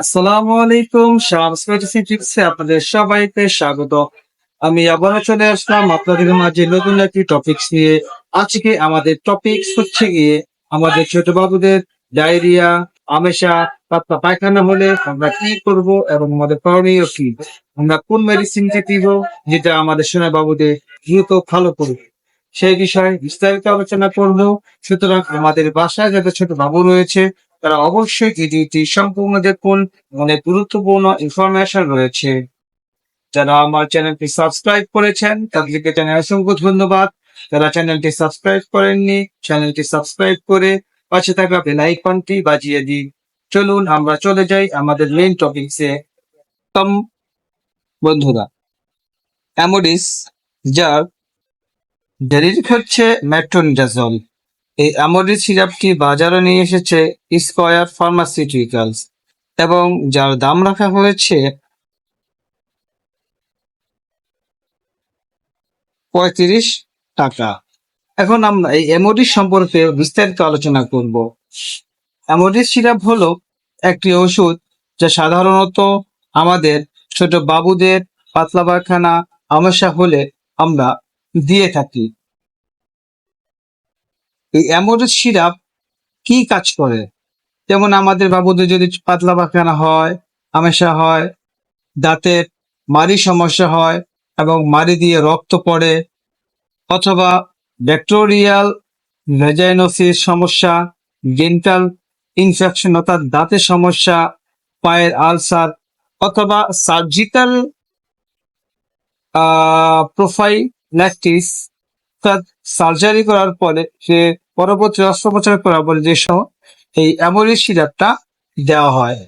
আসসালামু আলাইকুম শামস মেডিসিন আপনাদের সবাইকে স্বাগত। আমি আবারও চলে আসলাম আপনাদের মাঝে নতুন একটি টপিকস নিয়ে। আজকে আমাদের টপিকস হচ্ছে গিয়ে আমাদের ছোট বাবুদের ডায়রিয়া, আমেশা, পাতলা পায়খানা হলে আমরা কি করব এবং আমাদের করণীয় কি? আমরা কোন মেডিসিনটি দিব যেটা আমাদের সোনা বাবুদের দ্রুত ভালো করবে? সেই বিষয়ে বিস্তারিত আলোচনা করব। সুতরাং আমাদের বাসায় যাদের ছোট বাবু রয়েছে তারা অবশ্যই ভিডিওটি সম্পূর্ণ দেখুন অনেক গুরুত্বপূর্ণ ইনফরমেশন রয়েছে। যারা আমার চ্যানেলটি সাবস্ক্রাইব করেছেন, তাদেরকে জানাই অসংখ্য ধন্যবাদ। যারা চ্যানেলটি সাবস্ক্রাইব করেননি, চ্যানেলটি সাবস্ক্রাইব করে পাশে থাকা বেল আইকনটি বাজিয়ে দিন। চলুন আমরা চলে যাই আমাদের মেইন টপিকসে তম, বন্ধুরা অ্যামোডিস যার ডেরিক হচ্ছে মেট্রোনিডাজল এই অ্যামোডিস সিরাপটি বাজারে নিয়ে এসেছে স্কয়ার ফার্মাসিউটিক্যালস এবং যার দাম রাখা হয়েছে পঁয়ত্রিশ টাকা। এখন আমরা এই অ্যামোডিস সম্পর্কে বিস্তারিত আলোচনা করব। অ্যামোডিস সিরাপ হলো একটি ওষুধ যা সাধারণত আমাদের ছোট বাবুদের পাতলা পায়খানা সমস্যা হলে আমরা দিয়ে থাকি। এই অ্যামোডিস সিরাপ কি কাজ করে? যেমন আমাদের বাবুদের যদি পাতলা পায়খানা হয়, আমেশা হয় দাঁতের মারি সমস্যা হয় এবং মারি দিয়ে রক্ত পড়ে অথবা ব্যাকটেরিয়াল ভেজাইনোসিস সমস্যা ডেন্টাল ইনফেকশন অর্থাৎ দাঁতের সমস্যা, পায়ের আলসার অথবা সার্জিক্যাল প্রোফাইল্যাক্টিস অর্থাৎ সার্জারি করার পরে সে পরবর্তী অস্ত্রোপচার করার পরে যে এই অ্যামোরিস সিরাপটা দেওয়া হয়।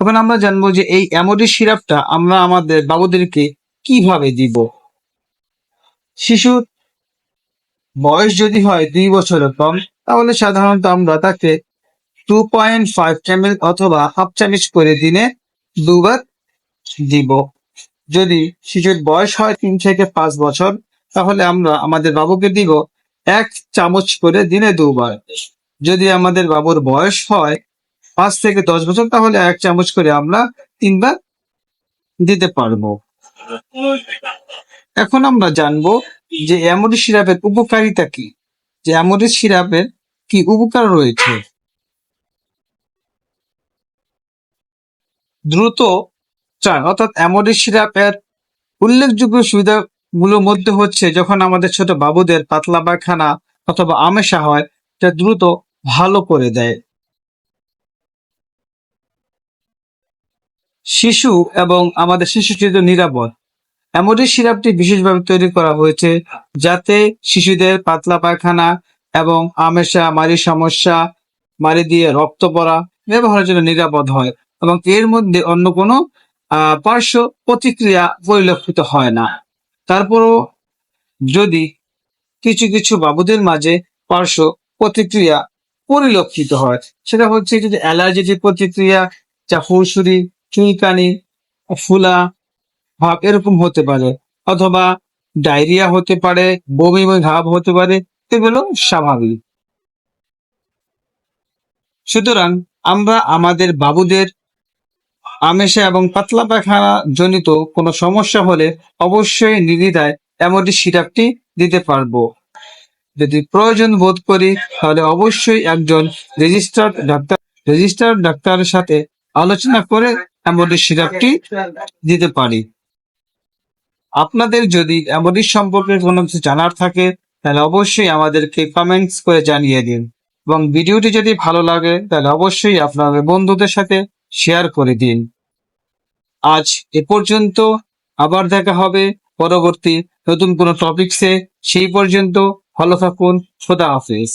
তখন আমরা জানব যে এই অ্যামোরিস সিরাপটা আমরা আমাদের বাবুদেরকে কীভাবে দিব? শিশুর বয়স যদি হয় দুই বছরের কম, তাহলে সাধারণত আমরা তাকে টু পয়েন্ট ফাইভ এমএল অথবা হাফ চামচ করে দিনে দুবার দিব। যদি শিশুর বয়স হয় তিন থেকে পাঁচ বছর, তাহলে আমরা আমাদের বাবুকে দিব এক চামচ করে দিনে দুবার। যদি আমাদের বাবুর বয়স হয় পাঁচ থেকে দশ বছর, তাহলে এক চামচ করে আমরা তিনবার দিতে পারব। এখন আমরা জানব যে অ্যামোরিস সিরাপের উপকারিতা কি, যে অ্যামোরিস সিরাপের কি উপকার রয়েছে। দ্রুত চান অর্থাৎ অ্যামোরিস সিরাপের উল্লেখযোগ্য সুবিধাগুলোর মধ্যে হচ্ছে যখন আমাদের ছোট বাবুদের পাতলা পায়খানা অথবা আমেশা হয়, যা দ্রুত ভালো করে দেয়। শিশু এবং আমাদের শিশু যেহেতু নিরাপদ। অ্যামোডিস সিরাপটি বিশেষভাবে তৈরি করা হয়েছে যাতে শিশুদের পাতলা পায়খানা এবং আমেশা মারি সমস্যা মারি দিয়ে রক্ত পড়া ব্যবহারের জন্য নিরাপদ হয় এবং এর মধ্যে অন্য কোনো পার্শ্ব প্রতিক্রিয়া পরিলক্ষিত হয় না। তারপরও যদি কিছু কিছু বাবুদের মাঝে পার্শ্ব প্রতিক্রিয়া পরিলক্ষিত হয়, সেটা হচ্ছে যদি অ্যালার্জিটিক প্রতিক্রিয়া, যা ফুসুরি চুলকানি, ফুলা, ভাব এরকম হতে পারে, অথবা ডায়রিয়া হতে পারে, বমি বমি ভাব হতে পারে, এগুলো স্বাভাবিক। সুতরাং আমরা আমাদের বাবুদের আমেশা এবং পাতলা পায়খানা জনিত কোনো সমস্যা হলে অবশ্যই নির্দ্বিধায় এমনটি সিরাপটি দিতে পারব। যদি প্রয়োজন বোধ করি, তাহলে অবশ্যই একজন রেজিস্টার্ড ডাক্তার রেজিস্টার্ড ডাক্তারের সাথে আলোচনা করে এমনটি সিরাপটি দিতে পারি। আপনাদের যদি এমনটি সম্পর্কে কোনো কিছু জানার থাকে, তাহলে অবশ্যই আমাদেরকে কমেন্টস করে জানিয়ে দিন। এবং ভিডিওটি যদি ভালো লাগে, তাহলে অবশ্যই আপনাদের বন্ধুদের সাথে শেয়ার করে দিন। আজ এ পর্যন্ত। আবার দেখা হবে পরবর্তী নতুন কোনো টপিকসে সেই পর্যন্ত ভালো থাকুন। খোদা হাফেজ।